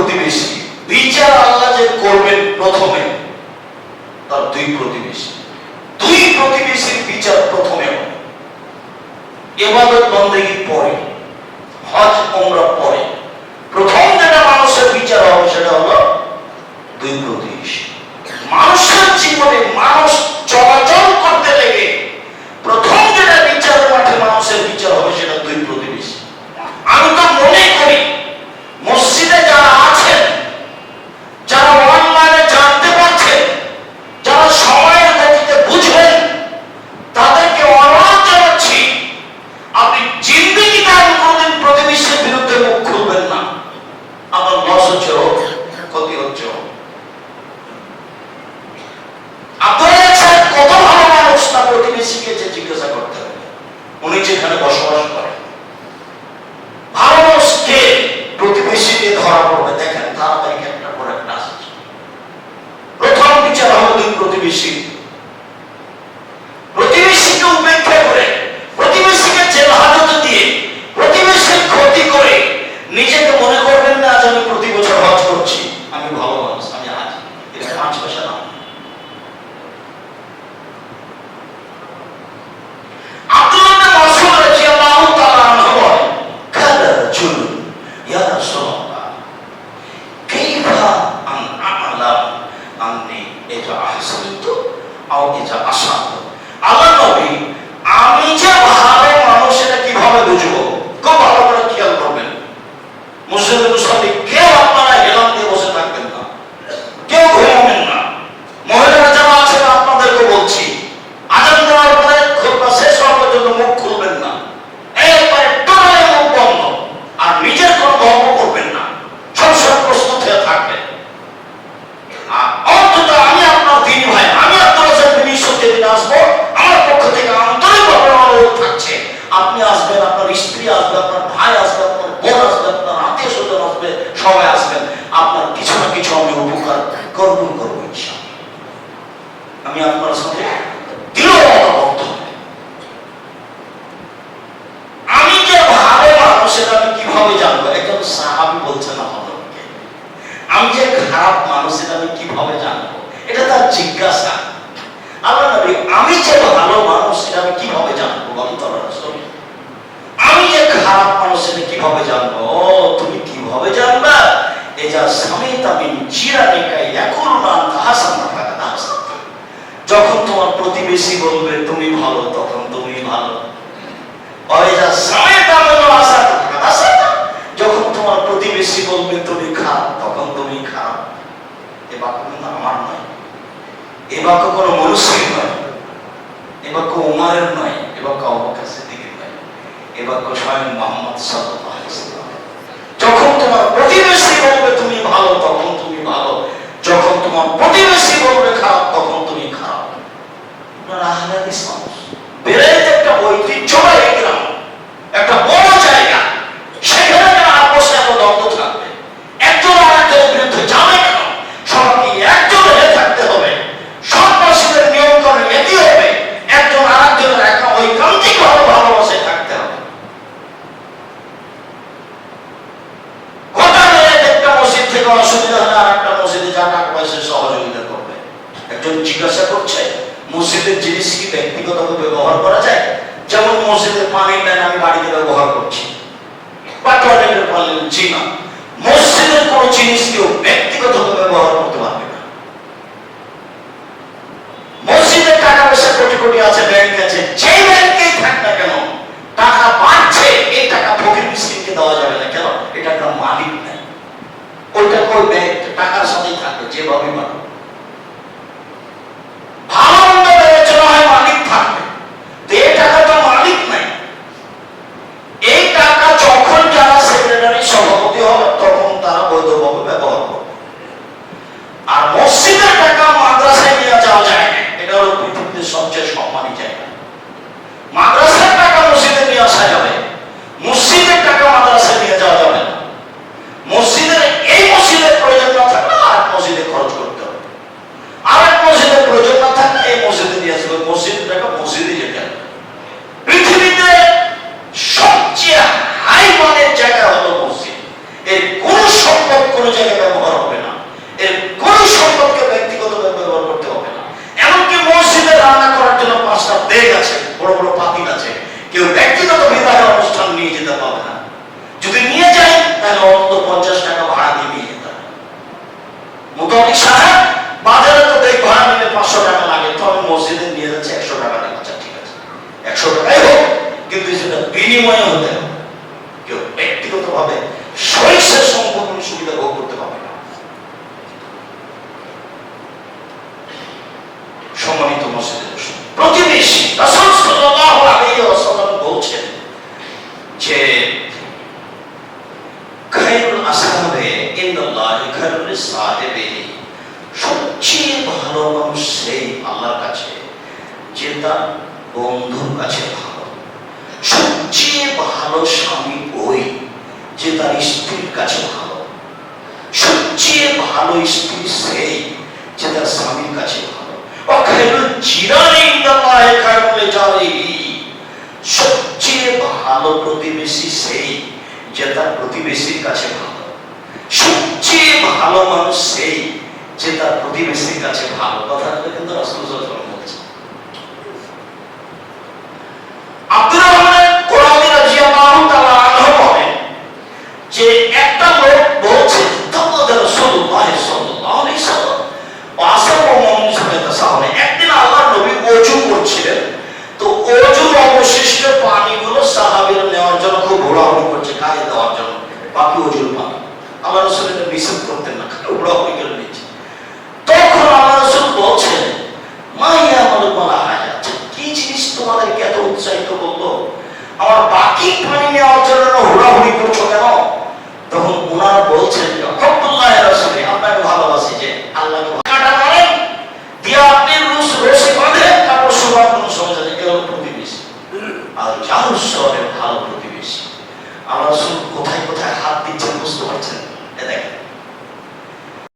প্রতিবেশী। বিচার আল্লাহ যে করবেন প্রথমে। আও ইজা আশা। আল্লাহ নবী খারাপ মানুষের আমি কীভাবে জানব? এটা তার জিজ্ঞাসা। আল্লাহ নবী, আমি যে ভালো মানুষ এটা আমি কীভাবে জানব? বলুন আমি যে খারাপ মানুষ এটা কীভাবে জানব? তুমি কীভাবে জানবা? স্বামী তামি এখন না যখন তোমার প্রতিবেশী বলবে, তুমি ভালো, তখন তুমি ভালো। অয়েজা স্বামী তামি আশা যখন তোমার প্রতিবেশী বলবে, তুমি খারাপ এ বাক্য কিন্তু আমার নয়। এ বাক্য কোনো মনুষ্যের নয়। এ বাক্য উমারের নয়। এ বাক্য অবকাশ দিকে নয়। এ বাক্য স্বয়ং মোহাম্মদ সাল্লাহ যখন তোমার প্রতিবেশী বলবে, তুমি ভালো, তখন জিজ্ঞাসা করছে, মসজিদের জিনিস কি ব্যক্তিগতভাবে ব্যবহার করা যায়? যেমন মসজিদের পানি নেন আমি বাড়িতে ব্যবহার করছি। বা টয়লেটের পানি জি না মসজিদের কোন জিনিস কেউ ব্যক্তিগতভাবে ব্যবহার করতে পারবে না। মসজিদের টাকা পয়সা কোটি কোটি আছে ব্যাংক আছে যে ব্যাংকেই থাক না কেন, টাকা বাড়ছে, এই টাকা ফকির মিসকিনকে দেওয়া যাবে না। কেন? এটা একটা মালিক নেই ওইটা কোন ব্যাংক দেবে সবচেয়ে ভালো মানুষ সেই আল্লাহর কাছে, যে তার বন্ধুর কাছে ভালো। সবচেয়ে ভালো স্বামী ওই, যে তার স্ত্রীর কাছে ভালো। সবচেয়ে ভালো স্ত্রী তার প্রতিবেশীর কাছে ভালো কথাগুলো কিন্তু রসুল